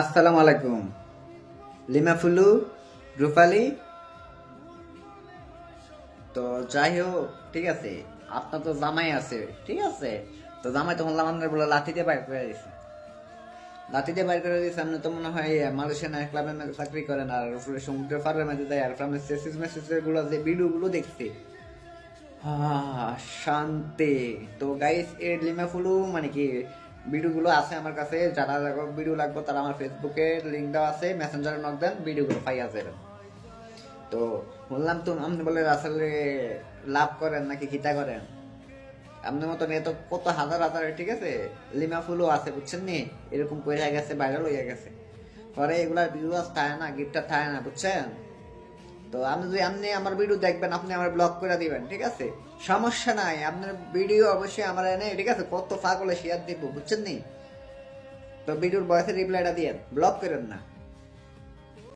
আসসালামু আলাইকুম। লিমা ফুলু, রূপালি। তো যাই হোক, ঠিক আছে। আপনার তো জামাই আছে, ঠিক আছে। তো জামাই তো বললাম আপনার বলে লাঠিতে বাইর করে দিছে। লাঠিতে বাইর করে দিয়েছে আপনি তো মনে হয় মালয়েশিয়ান এক ক্লাবের মধ্যে চাকরি করেন আর উপরে সমুদ্রের পাড়ের মধ্যে দেয় আর আপনার সেসিস মেসেজেরগুলো যে ভিডিও গুলো দেখছি শান্তি। তো গাইস এর লিমা ফুলু মানে কি ভিডিওগুলো আছে আমার কাছে, যারা ভিডিও লাগবে তারা আমার ফেসবুকে লিঙ্ক দেওয়া আছে মেসেঞ্জারে নক দেন, ভিডিওগুলো পাইয়া যাবেন তো বললাম তো, আপনি বলে আসলে লাভ করেন নাকি কিতা করেন? আপনার মতন এত কত হাজার হাজার, ঠিক আছে? লিমা ফুলও আছে, বুঝছেন নি? এরকম করে গেছে ভাইরাল হয়ে গেছে। পরে এগুলার ভিউয়ার্স থাকে না, গিফটটা থাকে না, বুঝছেন? তো আপনি যদি আপনি আমার ভিডিও দেখবেন, আপনি আমার ব্লগ করে দিবেন, ঠিক আছে? সমস্যা নাই, আপনার ভিডিও অবশ্যই আমার এনে, ঠিক আছে? কত ফাগলে শেয়ার দিব, বুঝছেন নি? তো ভিডিওর বয়সে রিপ্লাইটা দিয়েন ব্লক করেন না।